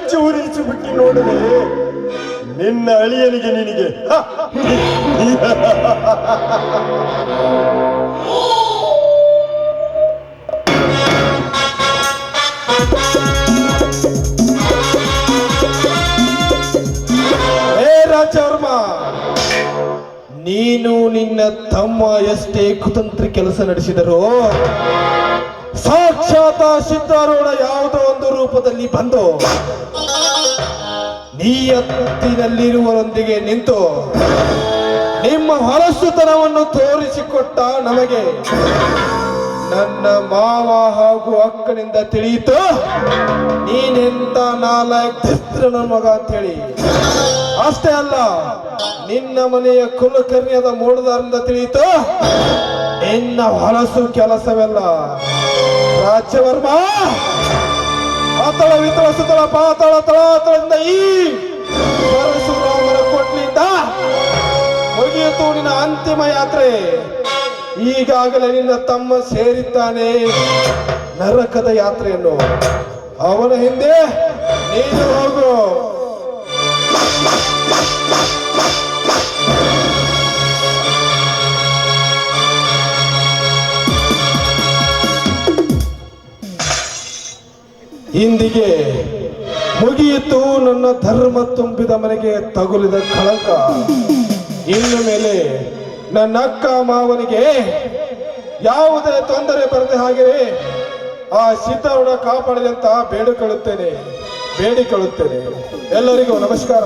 ಬಿಟ್ಟು ನೋಡಿದೆ. ನಿನ್ನ ಅಳಿಯನಿಗೆ ನಿನಗೆ. ನೀನು ನಿನ್ನ ತಮ್ಮ ಎಷ್ಟೇ ಕುತಂತ್ರ ಕೆಲಸ ನಡೆಸಿದರೂ ಸಾಕ್ಷಾತ್ ಸಿದ್ಧಾರೂಢ ಯಾವುದೋ ಒಂದು ರೂಪದಲ್ಲಿ ಬಂದು ನೀಯತ್ತಿನಲ್ಲಿರುವರೊಂದಿಗೆ ನಿಂತು ನಿಮ್ಮ ಹೊಲಸುತನವನ್ನು ತೋರಿಸಿಕೊಟ್ಟ ನಮಗೆ ಮಾವ ಹಾಗೂ ಅಕ್ಕನಿಂದ ತಿಳಿಯಿತು. ನೀನೆಂತ ನಾಲ್ಕು ಮಗ ಅಂತೇಳಿ ಅಷ್ಟೇ ಅಲ್ಲ, ನಿನ್ನ ಮನೆಯ ಕುಲಕರ್ಣ್ಯದ ಮೂಡದಾರಿಂದ ತಿಳಿಯಿತು. ನಿನ್ನ ಹೊಲಸು ಕೆಲಸವೆಲ್ಲ ರಾಜ್ಯವರ್ಮ. ಆತಳ ವಿತಳ ಸುತ್ತಳ ಪಾತಳ ತಳಾತಳದಿಂದ ಈ ಪರಶುರಾಮರ ಕೊಟ್ಲಿಂದ ಮುಗಿಯಿತು ನಿನ್ನ ಅಂತಿಮ ಯಾತ್ರೆ. ಈಗಾಗಲೇ ನಿನ್ನ ತಮ್ಮ ಸೇರಿದ್ದಾನೆ. ನರಕದ ಯಾತ್ರೆಯನ್ನು. ಅವನ ಹಿಂದೆ ನೀನು ಹೋಗು. ಇಂದಿಗೆ ಮುಗಿಯಿತು ನನ್ನ ಧರ್ಮ ತುಂಬಿದ ಮನೆಗೆ ತಗುಲಿದ ಕಳಂಕ. ಇನ್ನು ಮೇಲೆ ನನ್ನ ಅಕ್ಕ ಮಾವನಿಗೆ ಯಾವುದೇ ತೊಂದರೆ ಬರದೆ ಹಾಗೆ ಆ ಕಾಪಾಡಲಿ ಅಂತ ಬೇಡಿಕೊಳ್ಳುತ್ತೇನೆ ಬೇಡಿಕೊಳ್ಳುತ್ತೇನೆ. ಎಲ್ಲರಿಗೂ ನಮಸ್ಕಾರ.